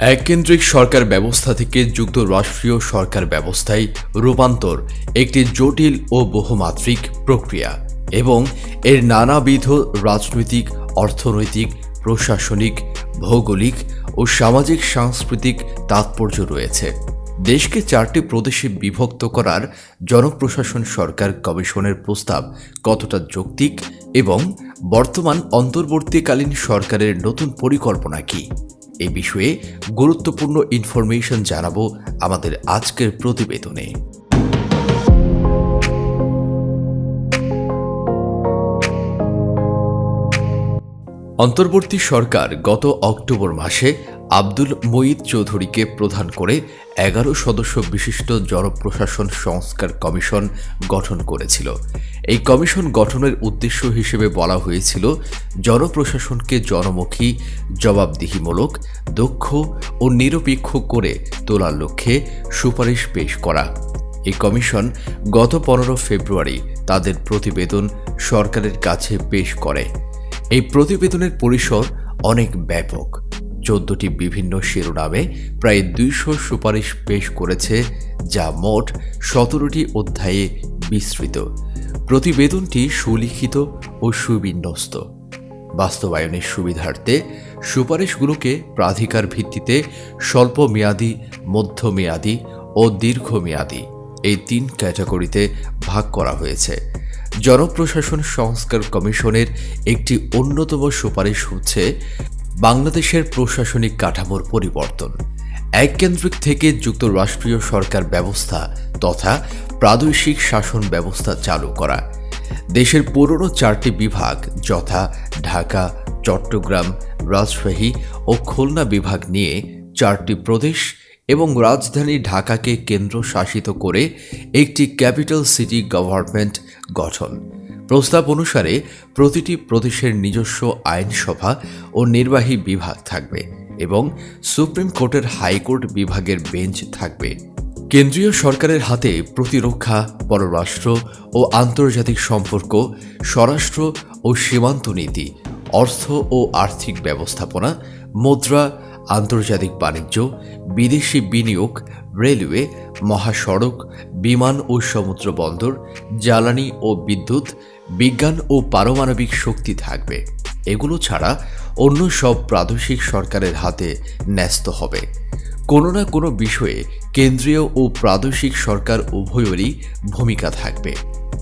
এককেন্দ্রিক সরকার ব্যবস্থা থেকে যুক্তরাষ্ট্রীয় সরকার ব্যবস্থায় রূপান্তর একটি জটিল ও বহুমাত্রিক প্রক্রিয়া এবং এর নানাবিধ রাজনৈতিক, অর্থনৈতিক, প্রশাসনিক, ভৌগোলিক ও সামাজিক সাংস্কৃতিক তাৎপর্য রয়েছে। দেশকে চারটি প্রদেশে বিভক্ত করার জনপ্রশাসন সরকার কমিশনের প্রস্তাব কতটা যৌক্তিক এবং বর্তমান অন্তর্বর্তীকালীন সরকারের নতুন পরিকল্পনা কী? এই বিষয়ে গুরুত্বপূর্ণ ইনফরমেশন জানাব আমাদের আজকের প্রতিবেদনে। অন্তর্বর্তী সরকার গত অক্টোবর মাসে আব্দুল মঈদ চৌধুরীকে প্রধান করে এগারো সদস্য বিশিষ্ট জনপ্রশাসন সংস্কার কমিশন গঠন করেছিল। এই কমিশন গঠনের উদ্দেশ্য হিসেবে বলা হয়েছিল জনপ্রশাসনকে জনমুখী, জবাবদিহিমূলক, দক্ষ ও নিরপেক্ষ করে তোলার লক্ষ্যে সুপারিশ পেশ করা। এই কমিশন গত পনেরো ফেব্রুয়ারি তাদের প্রতিবেদন সরকারের কাছে পেশ করে। এই প্রতিবেদনের পরিসর অনেক ব্যাপক। চোদ্দটি বিভিন্ন শিরোনামে প্রায় দুইশো সুপারিশ পেশ করেছে, যা মোট সতেরোটি অধ্যায়ে বিস্তৃত। প্রতিবেদনটি সুলিখিত ও সুবিন্যস্ত। বাস্তবায়নের সুবিধার্থে সুপারিশগুলোকে প্রাধিকার ভিত্তিতে স্বল্পমেয়াদী, মধ্যমেয়াদী ও দীর্ঘমেয়াদী এই তিন ক্যাটাগরিতে ভাগ করা হয়েছে। জনপ্রশাসন সংস্কার কমিশনের একটি অন্যতম সুপারিশ হচ্ছে বাংলাদেশের প্রশাসনিক কাঠামোর পরিবর্তন। এককেন্দ্রিক থেকে যুক্তরাষ্ট্রীয় সরকার ব্যবস্থা তথা প্রাদেশিক শাসন ব্যবস্থা চালু করা। দেশের পুরনো চারটি বিভাগ যথা ঢাকা, চট্টগ্রাম, রাজশাহী ও খুলনা বিভাগ নিয়ে চারটি প্রদেশ এবং রাজধানী ঢাকাকে কেন্দ্র শাসিত করে একটি ক্যাপিটাল সিটি গভর্নমেন্ট গঠন। প্রস্তাব অনুসারে প্রতিটি প্রদেশের নিজস্ব আইনসভা ও নির্বাহী বিভাগ থাকবে। এবং সুপ্রিম কোর্টের হাইকোর্ট বিভাগের বেঞ্চ থাকবে। কেন্দ্রীয় সরকারের হাতে প্রতিরক্ষা, পররাষ্ট্র ও আন্তর্জাতিক সম্পর্ক, স্বরাষ্ট্র ও সীমান্ত নীতি, অর্থ ও আর্থিক ব্যবস্থাপনা, মুদ্রা, আন্তর্জাতিক বাণিজ্য, বিদেশি বিনিয়োগ, রেলওয়ে, মহাসড়ক, বিমান ও সমুদ্র বন্দর, জ্বালানি ও বিদ্যুৎ, বিজ্ঞান ও পারমাণবিক শক্তি থাকবে। এগুলো ছাড়া অন্য সব প্রাদেশিক সরকারের হাতে ন্যস্ত হবে। কোনো না কোনো বিষয়ে কেন্দ্রীয় ও প্রাদেশিক সরকার উভয়েরই ভূমিকা থাকবে,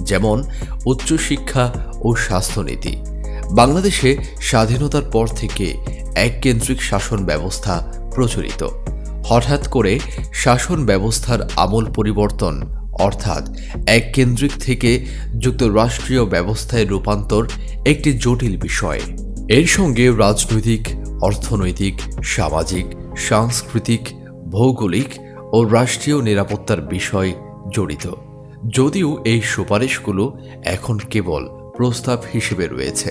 যেমন উচ্চশিক্ষা ও স্বাস্থ্যনীতি। বাংলাদেশে স্বাধীনতার পর থেকে এক কেন্দ্রিক শাসন ব্যবস্থা প্রচলিত। হঠাৎ করে শাসন ব্যবস্থার আমল পরিবর্তন, অর্থাৎ এক কেন্দ্রিক থেকে যুক্তরাষ্ট্রীয় ব্যবস্থায় রূপান্তর একটি জটিল বিষয়। এর সঙ্গে রাজনৈতিক, অর্থনৈতিক, সামাজিক, সাংস্কৃতিক, ভৌগোলিক ও রাষ্ট্রীয় নিরাপত্তার বিষয় জড়িত। যদিও এই সুপারিশগুলো এখন কেবল প্রস্তাব হিসেবে রয়েছে।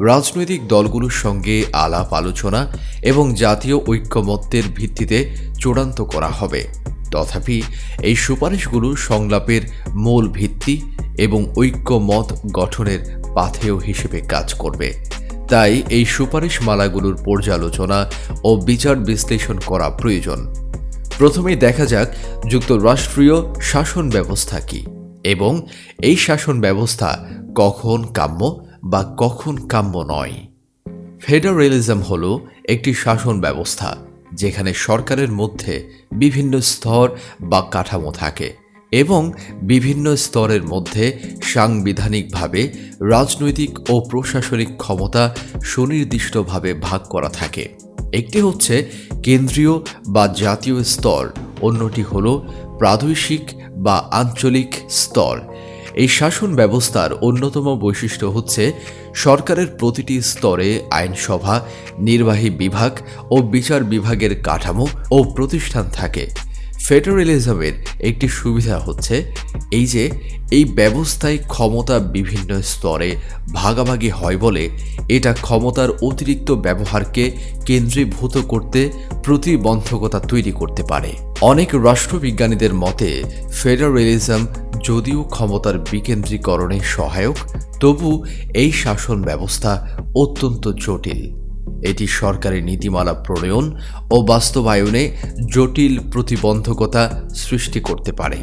রাজনৈতিক দলগুলোর সঙ্গে আলাপ আলোচনা এবং জাতীয় ঐক্যমত্যের ভিত্তিতে চূড়ান্ত করা হবে। তথাপি এই সুপারিশগুলো সংলাপের মূল ভিত্তি এবং ঐক্যমত গঠনের পাথেয় হিসেবে কাজ করবে। তাই এই সুপারিশমালাগুলোর পর্যালোচনা ও বিচার বিশ্লেষণ করা প্রয়োজন। প্রথমেই দেখা যাক যুক্তরাষ্ট্রীয় শাসন ব্যবস্থা কি এবং এই শাসন ব্যবস্থা কখন কাম্য বা কখন কাম্য নয়। ফেডারেলিজম হল একটি শাসন ব্যবস্থা, যেখানে সরকারের মধ্যে বিভিন্ন স্তর বা কাঠামো থাকে। এবং বিভিন্ন স্তরের মধ্যে সাংবিধানিকভাবে রাজনৈতিক ও প্রশাসনিক ক্ষমতা সুনির্দিষ্টভাবে ভাগ করা থাকে। একটি হচ্ছে কেন্দ্রীয় বা জাতীয় স্তর, অন্যটি হল প্রাদেশিক বা আঞ্চলিক স্তর। এই শাসন ব্যবস্থার অন্যতম বৈশিষ্ট্য হচ্ছে সরকারের প্রতিটি স্তরে আইনসভা, নির্বাহী বিভাগ ও বিচার বিভাগের কাঠামো ও প্রতিষ্ঠান থাকে। ফেডারেলিজমের একটি সুবিধা হচ্ছে এই যে এই ব্যবস্থায় ক্ষমতা বিভিন্ন স্তরে ভাগাভাগি হয় বলে এটা ক্ষমতার অতিরিক্ত ব্যবহারকে কেন্দ্রীভূত করতে প্রতিবন্ধকতা তৈরি করতে পারে। অনেক রাষ্ট্রবিজ্ঞানীদের মতে ফেডারেলিজম যদিও ক্ষমতার বিকেন্দ্রীকরণে সহায়ক, তবু এই শাসন ব্যবস্থা অত্যন্ত জটিল। এটি সরকারি নীতিমালা প্রণয়ন ও বাস্তবায়নে জটিল প্রতিবন্ধকতা সৃষ্টি করতে পারে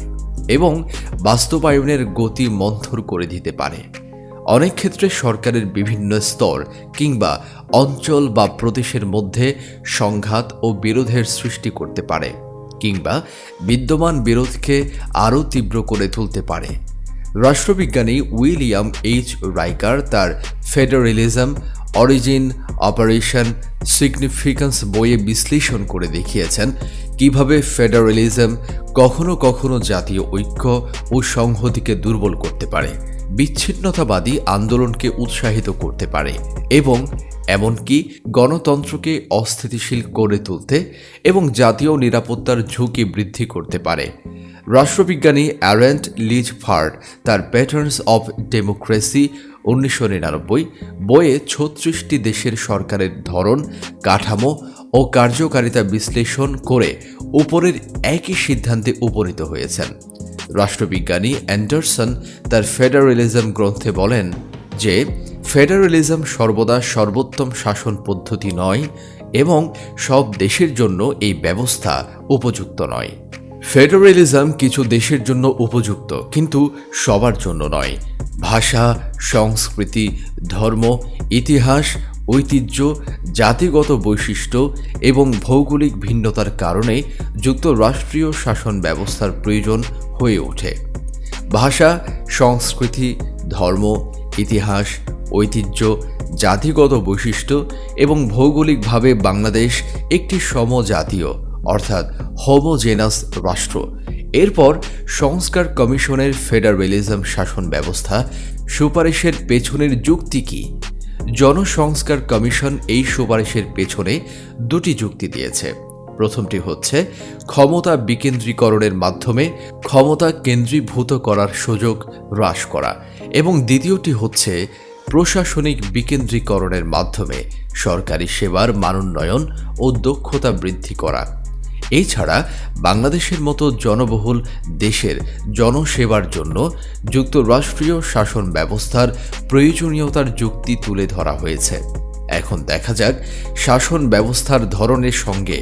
এবং বাস্তবায়নের গতি মন্থর করে দিতে পারে। অনেক ক্ষেত্রে সরকারের বিভিন্ন স্তর কিংবা অঞ্চল বা প্রদেশের মধ্যে সংঘাত ও বিরোধের সৃষ্টি করতে পারে কিংবা বিদ্যমান বিরোধকে আরও তীব্র করে তুলতে পারে। রাষ্ট্রবিজ্ঞানী উইলিয়াম এইচ রাইকার তার ফেডারেলিজম অরিজিন অপারেশন সিগনিফিক্যান্স বইয়ে বিশ্লেষণ করে দেখিয়েছেন কীভাবে ফেডারেলিজম কখনো কখনো জাতীয় ঐক্য ও সংহতিকে দুর্বল করতে পারে, বিচ্ছিন্নতাবাদী আন্দোলনকে উৎসাহিত করতে পারে এবং এমনকি গণতন্ত্রকে অস্থিতিশীল করে তুলতে এবং জাতীয় নিরাপত্তার ঝুঁকি বৃদ্ধি করতে পারে। রাষ্ট্রবিজ্ঞানী অ্যারেন্ট লিজ ফার্ড তার প্যাটার্নস অফ ডেমোক্রেসি উনিশশো নিরানব্বই, বইয়ে ছত্রিশটি দেশের সরকারের ধরন, কাঠামো ও কার্যকারিতা বিশ্লেষণ করে উপরের একই সিদ্ধান্তে উপনীত হয়েছেন। রাষ্ট্রবিজ্ঞানী অ্যান্ডারসন তার ফেডারেলিজম গ্রন্থে বলেন যে, ফেডারেলিজম সর্বদা সর্বোত্তম শাসন পদ্ধতি নয় এবং সব দেশের জন্য এই ব্যবস্থা উপযুক্ত নয়। ফেডারেলিজম কিছু দেশের জন্য উপযুক্ত, কিন্তু সবার জন্য নয়। ভাষা, সংস্কৃতি, ধর্ম, ইতিহাস, ঐতিহ্য, জাতিগত বৈশিষ্ট্য এবং ভৌগোলিক ভিন্নতার কারণে যুক্তরাষ্ট্রীয় শাসন ব্যবস্থার প্রয়োজন হয়ে ওঠে। ভাষা, সংস্কৃতি, ধর্ম, ইতিহাস, ঐতিহ্য, জাতিগত বৈশিষ্ট্য এবং ভৌগোলিকভাবে বাংলাদেশ একটি সমজাতীয় অর্থাৎ হোমোজেনাস রাষ্ট্র। এরপর সংস্কার কমিশনের ফেডারেলিজম শাসন ব্যবস্থা, সুপারিশের পেছনের যুক্তি কি? জনসংস্কার কমিশন এই সুপারিশের পেছনে দুটি যুক্তি দিয়েছে। প্রথমটি হচ্ছে, ক্ষমতা বিকেন্দ্রীকরণের মাধ্যমে ক্ষমতা কেন্দ্রীভূত করার সুযোগ হ্রাস করা এবং দ্বিতীয়টি হচ্ছে, প্রশাসনিক বিকেন্দ্রীকরণের মাধ্যমে সরকারি সেবার মানোন্নয়ন ও দক্ষতা বৃদ্ধি করা। এছাড়া বাংলাদেশের মতো জনবহুল দেশের জনসেবার জন্য যুক্তরাষ্ট্রীয় শাসন ব্যবস্থার প্রয়োজনীয়তার যুক্তি তুলে ধরা হয়েছে। এখন দেখা যাক শাসন ব্যবস্থার ধরনের সঙ্গে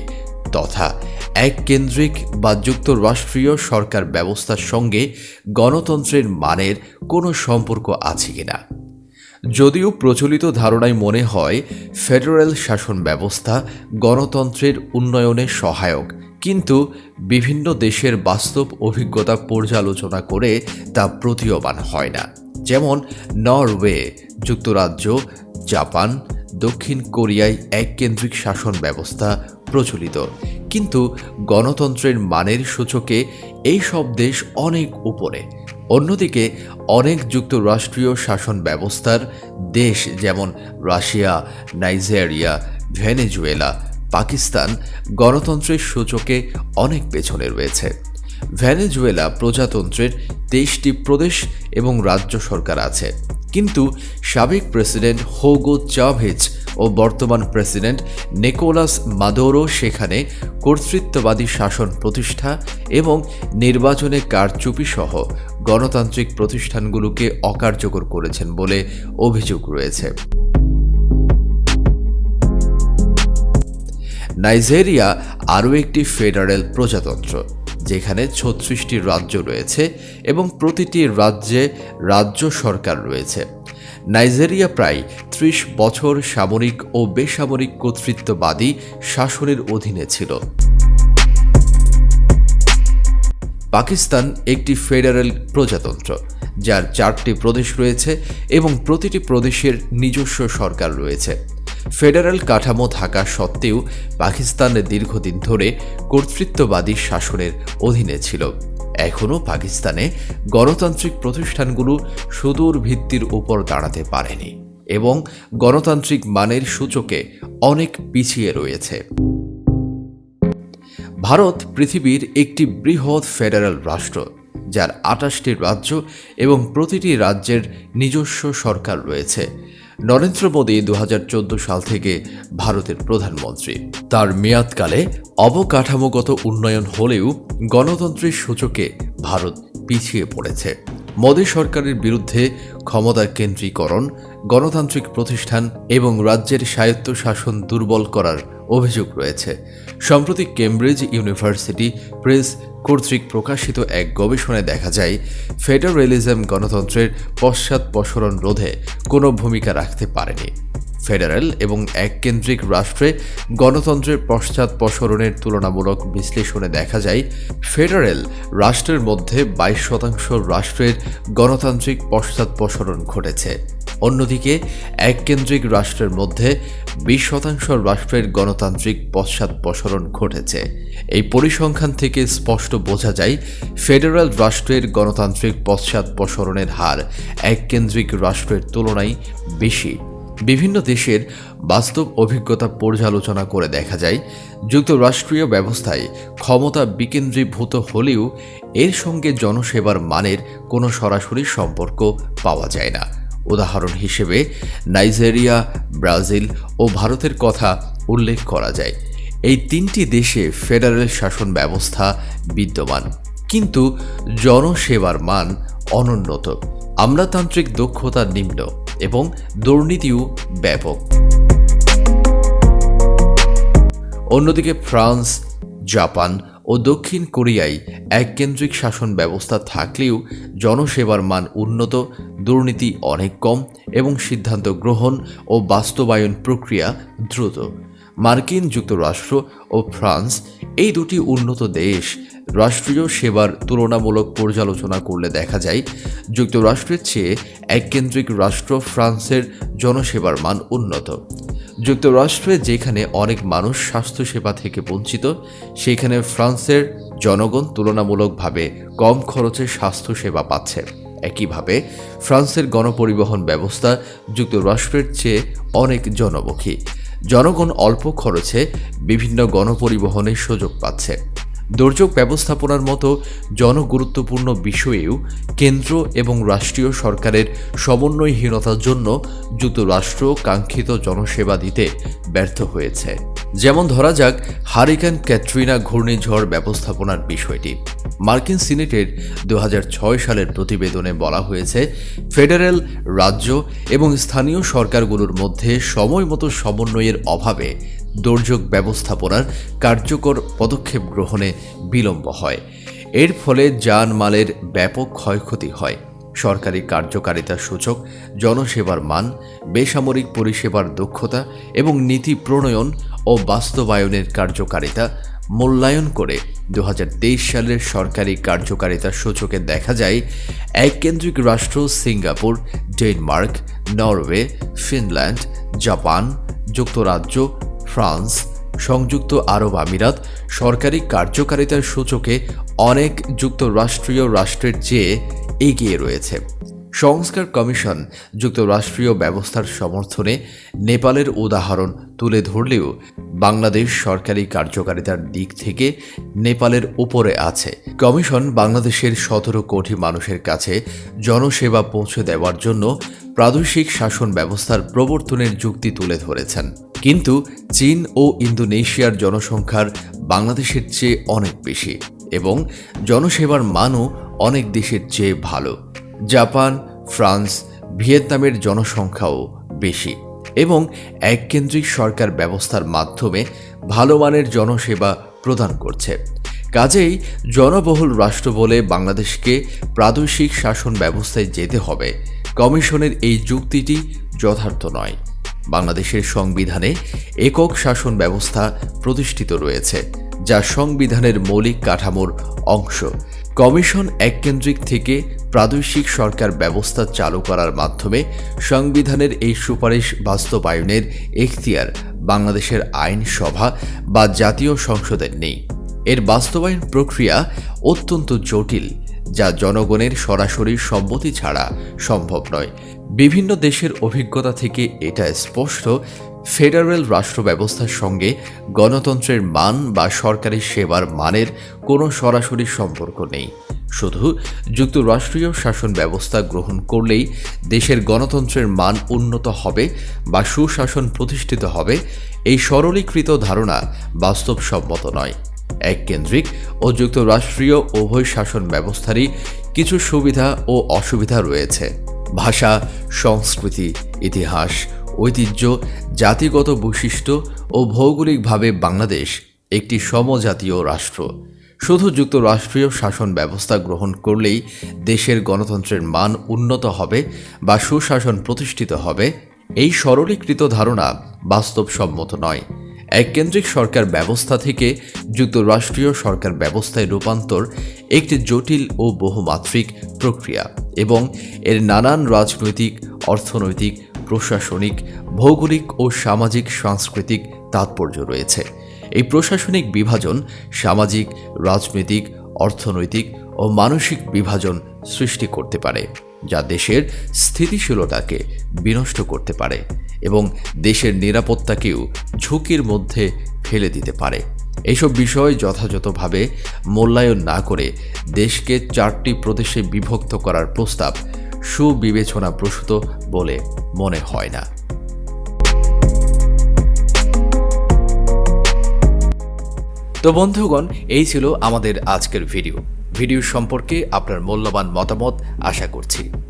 তথা এক কেন্দ্রিক বা যুক্তরাষ্ট্রীয় সরকার ব্যবস্থার সঙ্গে গণতন্ত্রের মানের কোনো সম্পর্ক আছে কিনা। যদিও প্রচলিত ধারণায় মনে হয় ফেডারেল শাসন ব্যবস্থা গণতন্ত্রের উন্নয়নে সহায়ক, কিন্তু বিভিন্ন দেশের বাস্তব অভিজ্ঞতা পর্যালোচনা করে তা প্রতীয়মান হয় না। যেমন নরওয়ে যুক্তরাজ্য, জাপান, দক্ষিণ কোরিয়ায় এককেন্দ্রিক শাসন ব্যবস্থা প্রচলিত। কিন্তু গণতন্ত্রের মানের সূচকে এই সব দেশ অনেক উপরে। অন্যদিকে, অনেক যুক্তরাষ্ট্রীয় শাসন ব্যবস্থার দেশ যেমন রাশিয়া, নাইজেরিয়া, ভেনেজুয়েলা, পাকিস্তান গণতন্ত্রের সূচকে অনেক পেছনে রয়েছে। ভেনেজুয়েলা প্রজাতন্ত্রের তেইশটি প্রদেশ এবং রাজ্য সরকার আছে। কিন্তু সাবেক প্রেসিডেন্ট হোগো চাভেজ ও বর্তমান প্রেসিডেন্ট নিকোলাস মাদোরো সেখানে কর্তৃত্ববাদী শাসন প্রতিষ্ঠা এবং নির্বাচনে কারচুপি সহ গণতান্ত্রিক প্রতিষ্ঠানগুলোকে অকার্যকর করেছেন বলে অভিযোগ রয়েছে। নাইজেরিয়া আরও একটি ফেডারেল প্রজাতন্ত্র, যেখানে ছত্রিশটি রাজ্য রয়েছে এবং প্রতিটি রাজ্যে রাজ্য সরকার রয়েছে। নাইজেরিয়া প্রায় ত্রিশ বছর সামরিক ও বেসামরিক কর্তৃত্ববাদী শাসনের অধীনে ছিল। পাকিস্তান একটি ফেডারেল প্রজাতন্ত্র, যার চারটি প্রদেশ রয়েছে এবং প্রতিটি প্রদেশের নিজস্ব সরকার রয়েছে। ফেডারেল কাঠামো থাকা সত্ত্বেও পাকিস্তান দীর্ঘদিন ধরে কর্তৃত্ববাদী শাসনের অধীনে ছিল। এখনও পাকিস্তানে গণতান্ত্রিক প্রতিষ্ঠানগুলো সুদূর ভিত্তির উপর দাঁড়াতে পারেনি এবং গণতান্ত্রিক মানের সূচকে অনেক পিছিয়ে রয়েছে। ভারত পৃথিবীর একটি বৃহৎ ফেডারেল রাষ্ট্র, যার আটাশটি রাজ্য এবং প্রতিটি রাজ্যের নিজস্ব সরকার রয়েছে। নরেন্দ্র মোদী দু হাজার চোদ্দ সাল থেকে ভারতের প্রধানমন্ত্রী। তার মেয়াদকালে অবকাঠামোগত উন্নয়ন হলেও গণতন্ত্রের সূচকে ভারত পিছিয়ে পড়েছে। মোদী সরকারের বিরুদ্ধে ক্ষমতা কেন্দ্রীকরণ, গণতান্ত্রিক প্রতিষ্ঠান এবং রাজ্যের স্বায়ত্তশাসন দুর্বল করার অভিযোগ রয়েছে। সম্প্রতি কেমব্রিজ ইউনিভার্সিটি প্রেস কর্তৃক প্রকাশিত এক গবেষণায় দেখা যায়, ফেডারেলিজম গণতন্ত্রের পশ্চাৎপসরণ রোধে কোনো ভূমিকা রাখতে পারেনি। ফেডারেল এবং এককেন্দ্রিক রাষ্ট্রে গণতন্ত্রের পশ্চাৎপসরণের তুলনামূলক বিশ্লেষণে দেখা যায়, ফেডারেল রাষ্ট্রের মধ্যে বাইশ শতাংশ রাষ্ট্রের গণতান্ত্রিক পশ্চাৎপসরণ ঘটেছে। অন্যদিকে, এককেন্দ্রিক রাষ্ট্রের মধ্যে বিশ শতাংশ রাষ্ট্রের গণতান্ত্রিক পশ্চাৎপসরণ ঘটেছে। এই পরিসংখ্যান থেকে স্পষ্ট বোঝা যায়, ফেডারেল রাষ্ট্রের গণতান্ত্রিক পশ্চাৎপসরণের হার এককেন্দ্রিক রাষ্ট্রের তুলনায় বেশি। বিভিন্ন দেশের বাস্তব অভিজ্ঞতা পর্যালোচনা করে দেখা যায়, যুক্তরাষ্ট্রীয় ব্যবস্থায় ক্ষমতা বিকেন্দ্রীভূত হলেও এর সঙ্গে জনসেবার মানের কোনো সরাসরি সম্পর্ক পাওয়া যায় না। উদাহরণ হিসেবে, নাইজেরিয়া, ব্রাজিল ও ভারতের কথা উল্লেখ করা যায়। এই তিনটি দেশে ফেডারেল শাসন ব্যবস্থা বিদ্যমান। কিন্তু জনসেবার মান অনুন্নত। আমলাতান্ত্রিক দক্ষতা নিম্ন এবং দুর্নীতিও ব্যাপক। অন্যদিকে ফ্রান্স, জাপান ও দক্ষিণ কোরিয়ায় এককেন্দ্রিক শাসন ব্যবস্থা থাকলেও জনসেবার মান উন্নত, দুর্নীতি অনেক কম এবং সিদ্ধান্ত গ্রহণ ও বাস্তবায়ন প্রক্রিয়া দ্রুত। মার্কিন যুক্তরাষ্ট্র ও ফ্রান্স এই দুটি উন্নত দেশ রাষ্ট্রীয় সেবার তুলনামূলক পর্যালোচনা করলে দেখা যায়, যুক্তরাষ্ট্রের চেয়ে এককেন্দ্রিক রাষ্ট্র ফ্রান্সের জনসেবার মান উন্নত। যুক্তরাষ্ট্রে যেখানে অনেক মানুষ স্বাস্থ্যসেবা থেকে বঞ্চিত, সেখানে ফ্রান্সের জনগণ তুলনামূলকভাবে কম খরচে স্বাস্থ্যসেবা পাচ্ছে। একইভাবে, ফ্রান্সের গণপরিবহন ব্যবস্থা যুক্তরাষ্ট্রের চেয়ে অনেক জনমুখী। জনগণ অল্প খরচে বিভিন্ন গণপরিবহনের সুযোগ পাচ্ছে। দুর্যোগ ব্যবস্থাপনার মতো জনগুরুত্বপূর্ণ বিষয়েও কেন্দ্র এবং রাষ্ট্রীয় সরকারের সমন্বয়হীনতার জন্য যুক্তরাষ্ট্র কাঙ্ক্ষিত জনসেবা দিতে ব্যর্থ হয়েছে। যেমন ধরা যাক, হারিকেন ক্যাটরিনা ঘূর্ণিঝড় ব্যবস্থাপনার বিষয়টি। মার্কিন সিনেটের দু হাজার ছয় সালের প্রতিবেদনে বলা হয়েছে, ফেডারেল রাজ্য এবং স্থানীয় সরকারগুলোর মধ্যে সময়মতো সমন্বয়ের অভাবে দুর্যোগ ব্যবস্থাপনার কার্যকর পদক্ষেপ গ্রহণে বিলম্ব হয়। এর ফলে যানমালের ব্যাপক ক্ষয়ক্ষতি হয়। সরকারি কার্যকারিতা সূচক, জনসেবার মান, বেসামরিক পরিষেবার দক্ষতা এবং নীতি প্রণয়ন ও বাস্তবায়নের কার্যকারিতা মূল্যায়ন করে দু হাজার তেইশ সালের সরকারি কার্যকারিতা সূচকে দেখা যায় এককেন্দ্রিক রাষ্ট্র Singapore, Denmark, Norway, Finland, Japan, যুক্তরাজ্য ফ্রান্স, সংযুক্ত আরব আমিরাত, সরকারি কার্যকারিতার সূচকে অনেক যুক্তরাষ্ট্রীয় রাষ্ট্রের চেয়ে এগিয়ে রয়েছে। সংস্কার কমিশন যুক্তরাষ্ট্রীয় ব্যবস্থার সমর্থনে নেপালের উদাহরণ তুলে ধরলেও বাংলাদেশ সরকারি কার্যকারিতার দিক থেকে নেপালের উপরে আছে। কমিশন বাংলাদেশের সতেরো কোটি মানুষের কাছে জনসেবা পৌঁছে দেওয়ার জন্য প্রাদেশিক শাসন ব্যবস্থার প্রবর্তনের যুক্তি তুলে ধরেছেন। কিন্তু চীন ও ইন্দোনেশিয়ার জনসংখ্যার বাংলাদেশের চেয়ে অনেক বেশি এবং জনসেবার মানও অনেক দেশের চেয়ে ভালো। জাপান, ফ্রান্স, ভিয়েতনামের জনসংখ্যাও বেশি এবং এককেন্দ্রিক সরকার ব্যবস্থার মাধ্যমে ভালো মানের জনসেবা প্রদান করছে। কাজেই জনবহুল রাষ্ট্র বলে বাংলাদেশকে প্রাদেশিক শাসন ব্যবস্থায় যেতে হবে। কমিশনের এই যুক্তিটি যথার্থ নয়। বাংলাদেশের সংবিধানে একক শাসন ব্যবস্থা প্রতিষ্ঠিত রয়েছে, যা সংবিধানের মৌলিক কাঠামোর অংশ। কমিশন এককেন্দ্রিক থেকে প্রাদেশিক সরকার ব্যবস্থা চালু করার মাধ্যমে সংবিধানের এই সুপারিশ বাস্তবায়নের এখতিয়ার বাংলাদেশের আইনসভা বা জাতীয় সংসদের নেই। এর বাস্তবায়ন প্রক্রিয়া অত্যন্ত জটিল, যা জনগণের সরাসরি সম্মতি ছাড়া সম্ভব নয়। বিভিন্ন দেশের অভিজ্ঞতা থেকে এটা স্পষ্ট, ফেডারেল রাষ্ট্র ব্যবস্থার সঙ্গে গণতন্ত্রের মান বা সরকারি সেবার মানের কোনো সরাসরি সম্পর্ক নেই। শুধু যুক্তরাষ্ট্রীয় শাসন ব্যবস্থা গ্রহণ করলেই দেশের গণতন্ত্রের মান উন্নত হবে বা সুশাসন প্রতিষ্ঠিত হবে, এই সরলীকৃত ধারণা বাস্তবসম্মত নয়। এক কেন্দ্রিক ও যুক্তরাষ্ট্রীয় উভয় শাসন ব্যবস্থারই কিছু সুবিধা ও অসুবিধা রয়েছে। ভাষা, সংস্কৃতি, ইতিহাস, ঐতিহ্য, জাতিগত বৈশিষ্ট্য ও ভৌগোলিকভাবে বাংলাদেশ একটি সমজাতীয় রাষ্ট্র। শুধু যুক্তরাষ্ট্রীয় শাসন ব্যবস্থা গ্রহণ করলেই দেশের গণতন্ত্রের মান উন্নত হবে বা সুশাসন প্রতিষ্ঠিত হবে, এই সরলীকৃত ধারণা বাস্তবসম্মত নয়। এককেন্দ্রিক সরকার ব্যবস্থা থেকে যুক্তরাষ্ট্রীয় সরকার ব্যবস্থায় রূপান্তর একটি জটিল ও বহুমাত্রিক প্রক্রিয়া এবং এর নানান রাজনৈতিক, অর্থনৈতিক, প্রশাসনিক, ভৌগোলিক ও সামাজিক সাংস্কৃতিক তাৎপর্য রয়েছে। এই প্রশাসনিক বিভাজন সামাজিক, রাজনৈতিক, অর্থনৈতিক ও মানসিক বিভাজন সৃষ্টি করতে পারে, যা দেশের স্থিতিশীলতাকে বিনষ্ট করতে পারে। এবং দেশের নিরাপত্তাকেও ঝুঁকির মধ্যে ফেলে দিতে পারে। এইসব বিষয় যথাযথভাবে মূল্যায়ন না করে দেশকে চারটি প্রদেশে বিভক্ত করার প্রস্তাব সুবিবেচনা প্রসূত বলে মনে হয় না। তো বন্ধুগণ, এই ছিল আমাদের আজকের ভিডিও। ভিডিও সম্পর্কে আপনার মূল্যবান মতামত আশা করছি।